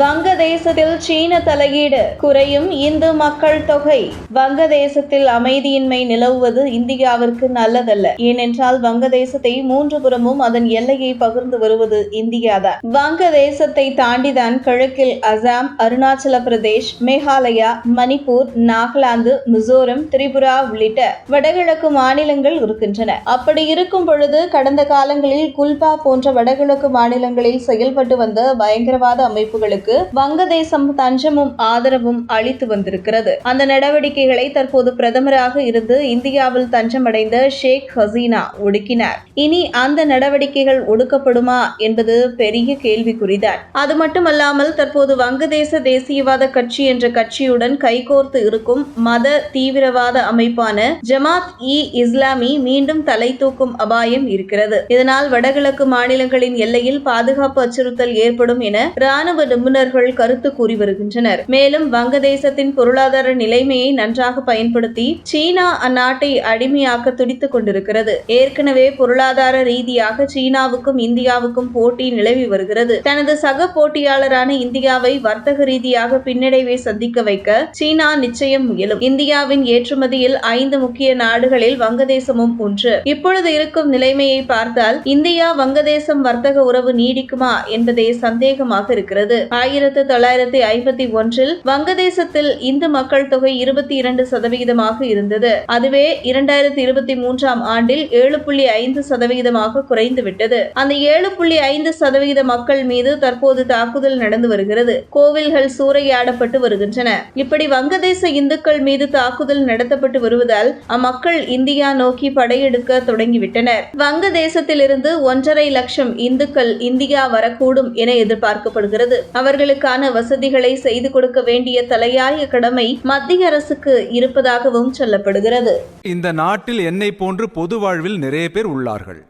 வங்கதேசத்தில் சீன தலையீடு குறையும் இந்து மக்கள் தொகை. வங்கதேசத்தில் அமைதியின்மை நிலவுவது இந்தியாவிற்கு நல்லதல்ல. ஏனென்றால் வங்கதேசத்தை மூன்று புறமும் அதன் எல்லையை பகிர்ந்து வருவது இந்தியாதான். வங்கதேசத்தை தாண்டிதான் கிழக்கில் அசாம் அருணாச்சல பிரதேஷ் மேகாலயா மணிப்பூர் நாகாலாந்து மிசோரம் திரிபுரா உள்ளிட்ட வடகிழக்கு மாநிலங்கள் இருக்கின்றன. அப்படி இருக்கும் பொழுது கடந்த காலங்களில் குல்பா போன்ற வடகிழக்கு மாநிலங்களில் செயல்பட்டு வந்த பயங்கரவாத அமைப்புகளுக்கு வங்கதேசம் தஞ்சமும் ஆதரவும் அளித்து வந்திருக்கிறது. அந்த நடவடிக்கைகளை தற்போது பிரதமராக இருந்து இந்தியாவில் தஞ்சமடைந்த ஷேக் ஹசீனா ஒடுக்கினார். இனி அந்த நடவடிக்கைகள் ஒடுக்கப்படுமா என்பது பெரிய கேள்விக்குறிதான். அது மட்டுமல்லாமல் தற்போது வங்கதேச தேசியவாத கட்சி என்ற கட்சியுடன் கைகோர்த்து இருக்கும் மத தீவிரவாத அமைப்பான ஜமாத் இ இஸ்லாமி மீண்டும் தலை தூக்கும் அபாயம் இருக்கிறது. இதனால் வடகிழக்கு மாநிலங்களின் எல்லையில் பாதுகாப்பு அச்சுறுத்தல் ஏற்படும் என ராணுவ நிபுணர் நிபுணர்கள் கருத்து கூறி வருகின்றனர். மேலும் வங்கதேசத்தின் பொருளாதார நிலைமையை நன்றாக பயன்படுத்தி சீனா அந்நாட்டை அடிமையாக்க துடித்துக் கொண்டிருக்கிறது. ஏற்கனவே பொருளாதார ரீதியாக சீனாவுக்கும் இந்தியாவுக்கும் போட்டி நிலவி வருகிறது. தனது சக போட்டியாளரான இந்தியாவை வர்த்தக ரீதியாக பின்னடைவை சந்திக்க வைக்க சீனா நிச்சயம் முயலும். இந்தியாவின் ஏற்றுமதியில் ஐந்து முக்கிய நாடுகளில் வங்கதேசமும் ஒன்று. இப்பொழுது இருக்கும் நிலைமையை பார்த்தால் இந்தியா வங்கதேசம் வர்த்தக உறவு நீடிக்குமா என்பதே சந்தேகமாக இருக்கிறது. ஆயிரத்து தொள்ளாயிரத்தி ஐம்பத்தி ஒன்றில் வங்கதேசத்தில் இந்து மக்கள் தொகை இருபத்தி இரண்டு சதவிகிதமாக இருந்தது. அதுவே இரண்டாயிரத்தி இருபத்தி மூன்றாம் ஆண்டில் ஏழு புள்ளி ஐந்து சதவிகிதமாக குறைந்துவிட்டது. அந்த ஏழு புள்ளி ஐந்து சதவிகித மக்கள் மீது தற்போது தாக்குதல் நடந்து வருகிறது. கோவில்கள் சூறையாடப்பட்டு வருகின்றன. இப்படி வங்கதேச இந்துக்கள் மீது தாக்குதல் நடத்தப்பட்டு வருவதால் அம்மக்கள் இந்தியா நோக்கி படையெடுக்க தொடங்கிவிட்டனர். வங்கதேசத்திலிருந்து ஒன்றரை லட்சம் இந்துக்கள் இந்தியா வரக்கூடும் என எதிர்பார்க்கப்படுகிறது. அவர்களுக்கான வசதிகளை செய்து கொடுக்க வேண்டிய தலையாய கடமை மத்திய அரசுக்கு இருப்பதாகவும் சொல்லப்படுகிறது. இந்த நாட்டில் என்னை போன்று பொது வாழ்வில் நிறைய பேர் உள்ளார்கள்.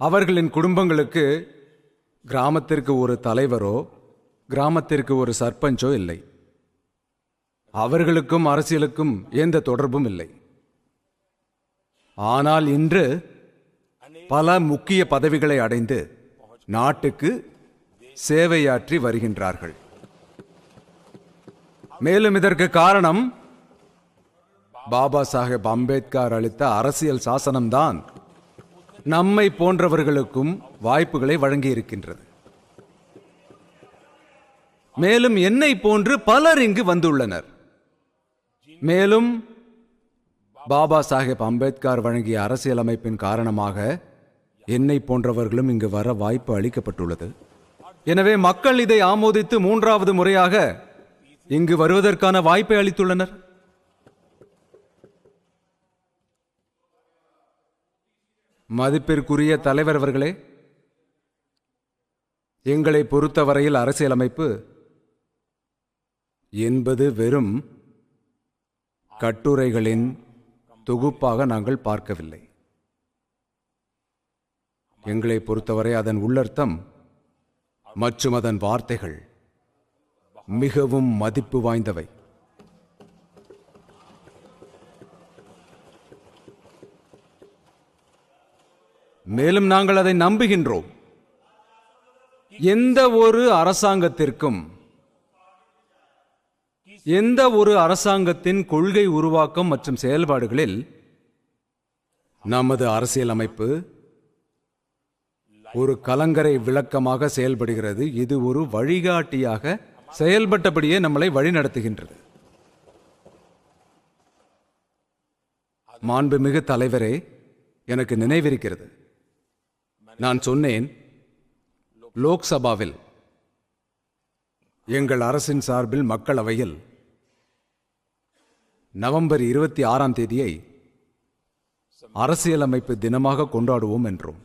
அவர்களின் குடும்பங்களுக்கு கிராமத்திற்கு ஒரு தலைவரோ கிராமத்திற்கு ஒரு சர்பஞ்சோ இல்லை. அவர்களுக்கும் அரசியலுக்கும் எந்த தொடர்பும் இல்லை. ஆனால் இன்று பல முக்கிய பதவிகளை அடைந்து நாட்டுக்கு சேவையாற்றி வருகின்றார்கள். மேலும் இதற்கு காரணம் பாபா சாஹேப் அம்பேத்கர் அளித்த அரசியல் சாசனம்தான் நம்மை போன்றவர்களுக்கும் வாய்ப்புகளை வழங்கி இருக்கின்றது மேலும் என்னை போன்று பலர் இங்கு வந்துள்ளனர். மேலும் பாபா சாஹேப் அம்பேத்கர் வழங்கிய அரசியலமைப்பின் காரணமாக என்னை போன்றவர்களும் இங்கு வர வாய்ப்பு அளிக்கப்பட்டுள்ளது. எனவே மக்கள் இதை ஆமோதித்து மூன்றாவது முறையாக இங்கு வருவதற்கான வாய்ப்பை அளித்துள்ளனர். மதிப்பிற்குரிய தலைவர் அவர்களே எங்களை பொறுத்தவரையில் அரசியலமைப்பு என்பது வெறும் கட்டுரைகளின் தொகுப்பாக நாங்கள் பார்க்கவில்லை. எங்களை பொறுத்தவரை அதன் உள்ளர்த்தம் மற்றும் அதன் வார்த்தைகள் மிகவும் மதிப்பு வாய்ந்தவை. மேலும் நாங்கள் அதை நம்புகின்றோம். எந்த ஒரு அரசாங்கத்திற்கும் எந்த ஒரு அரசாங்கத்தின் கொள்கை உருவாக்கம் மற்றும் செயல்பாடுகளில் நமது அரசியலமைப்பு ஒரு கலங்கரை விளக்கமாக செயல்படுகிறது. இது ஒரு வழிகாட்டியாக செயல்பட்டபடியே நம்மளை வழிநடத்துகின்றது. மாண்புமிகு தலைவரே எனக்கு நினைவிருக்கிறது. நான் சொன்னேன் லோக்சபாவில் எங்கள் அரசின் சார்பில் மக்களவையில் நவம்பர் இருபத்தி ஆறாம் தேதியை அரசியலமைப்பு தினமாக கொண்டாடுவோம் என்றோம்